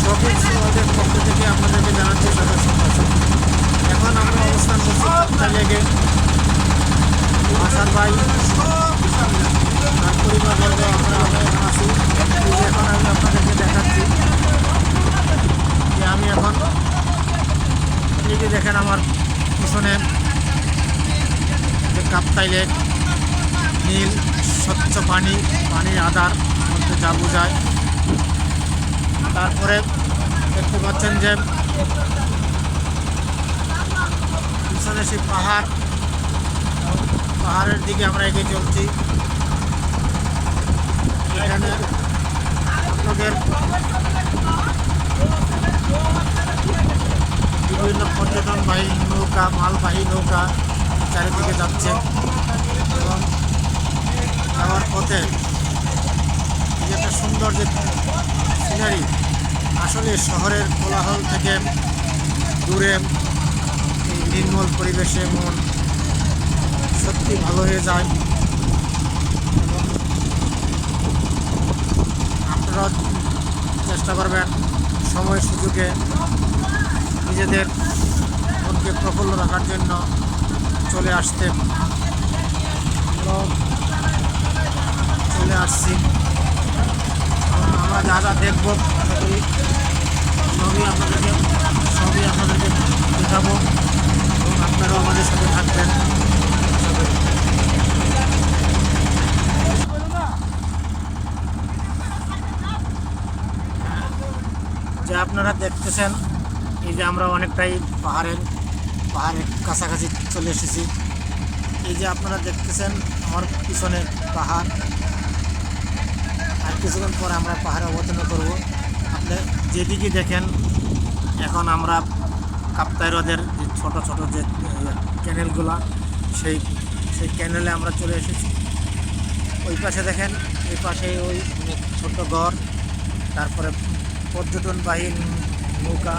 Shopping আমাদের পক্ষ থেকে, আপনাদেরকে জানাচ্ছি এখন আমরা অবস্থান করছি লেগে আসার ভাই পরিবার আমরা এখন আছি। এখন আমি আপনাদেরকে দেখাচ্ছি যে আমি এখন এই দেখেন আমার পিছনে যে লেক, নীল, স্বচ্ছ পানি, পানির আধার। মধ্যে যা বোঝায়। তারপরে দেখতে পাচ্ছেন যে পিছনে সেই পাহাড়। পাহাড়ের দিকে আমরা এগিয়ে চলছি। এখানে আপনাদের বিভিন্ন পর্যটনবাহী নৌকা, মালবাহী নৌকা চারিদিকে যাচ্ছে। এবং যাওয়ার পথে একটা সুন্দর যে সিনারি, আসলে শহরের কোলাহল থেকে দূরে, এই নির্মল পরিবেশে মন সত্যি ভালো হয়ে যায়। আপনারা চেষ্টা করবেন সময় সুযোগে নিজেদের মনকে প্রফুল্ল রাখার জন্য চলে আসতে। চলে আসছি। যা যা দেখব সবই আপনাদেরকে সবই আপনাদেরকে দেখাবো এবং আপনারাও আমাদের সাথে থাকবেন। যে আপনারা দেখতেছেন, এই যে আমরা অনেকটাই পাহাড়ের পাহাড়ের কাছাকাছি চলে এসেছি। এই যে আপনারা দেখতেছেন, আমার পিছনে পাহাড়। আর কিছুক্ষণ পরে আমরা পাহাড়ে অবতীর্ণ করব। আপনি যেদিকে দেখেন, এখন আমরা কাপ্তাই হ্রদের যে ছোটো ছোটো যে ক্যানেলগুলা সেই সেই ক্যানেলে আমরা চলে এসেছি। ওই পাশে দেখেন, এই পাশে ওই ছোট ঘর, তারপরে পর্যটনবাহী নৌকা,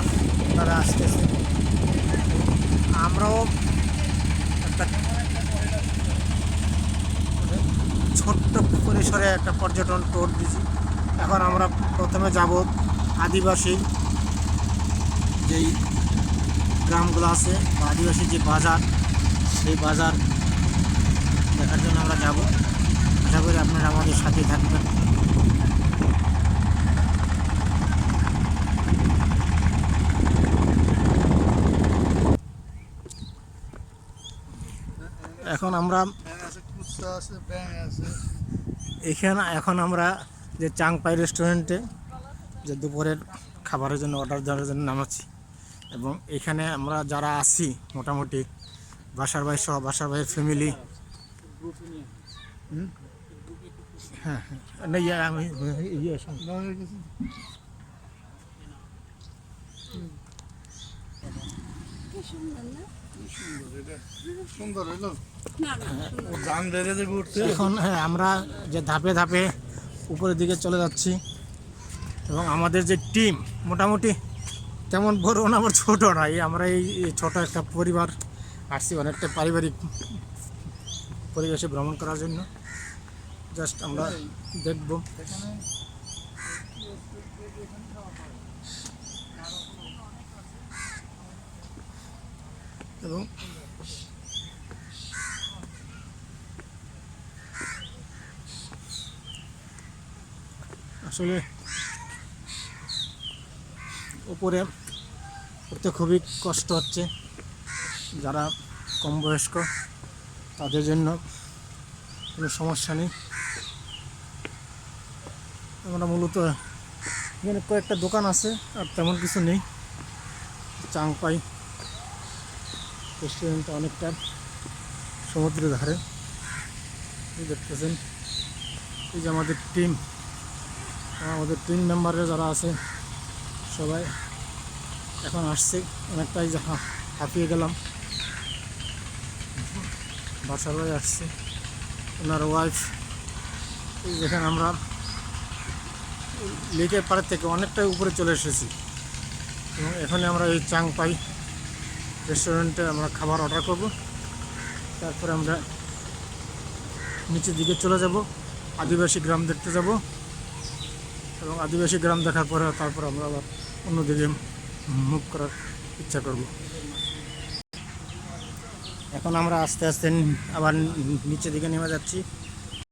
তারা আসতেছে। আমরাও একটা ছোট্ট পরিসরে একটা পর্যটন ট্যুর দিছি। এখন আমরা প্রথমে যাব আদিবাসী যেই গ্রামগুলো আছে, বা আদিবাসী যে বাজার, সেই বাজার দেখার জন্য আমরা যাব। আশা করি আপনারা আমাদের সাথে থাকবেন। এখন আমরা আছে আছে আছে। এখানে এখন আমরা যে চাংপাই রেস্টুরেন্টে যে দুপুরের খাবারের জন্য অর্ডার দেওয়ার জন্য নামাচ্ছি। এবং এখানে আমরা যারা আছি, মোটামুটি বাসার ভাই সহ, বাসার ভাইয়ের ফ্যামিলি হ্যাঁ হ্যাঁ। আমি ইয়ে এখন হ্যাঁ আমরা যে ধাপে ধাপে উপরের দিকে চলে যাচ্ছি এবং আমাদের যে টিম মোটামুটি তেমন বড় না, আবার ছোটো নয় আমরা এই ছোট একটা পরিবার আসছি অনেকটা পারিবারিক পরিবেশে ভ্রমণ করার জন্য। জাস্ট আমরা দেখব। এবং আসলে উপরে উঠতে খুবই কষ্ট হচ্ছে। যারা কম বয়স্ক, তাদের জন্য কোনো সমস্যা নেই। আমরা মূলত এখানে কয়েকটা দোকান আছে, আর তেমন কিছু নেই। চাংপাই রেস্টুরেন্টটা অনেকটা সমুদ্রের ধারে। এই দেখতেছেন, এই যে আমাদের টিম আমাদের টিম মেম্বাররা যারা আছে, সবাই এখন আসছে। অনেকটাই যে হাঁপিয়ে গেলাম। বাসার ভাই আসছে। ওনার ওয়াইফ যেখানে আমরা লেকের পাড়ের থেকে অনেকটাই উপরে চলে এসেছি। এবং এখানে আমরা এই চাংপাই রেস্টুরেন্টে আমরা খাবার অর্ডার করব। তারপরে আমরা নিচের দিকে চলে যাব, আদিবাসী গ্রাম দেখতে যাব। এবং আদিবাসী গ্রাম দেখার পরে তারপর আমরা আবার অন্যদিকে মুভ করার ইচ্ছা করব। এখন আমরা আস্তে আস্তে আবার নিচের দিকে নেমে যাচ্ছি।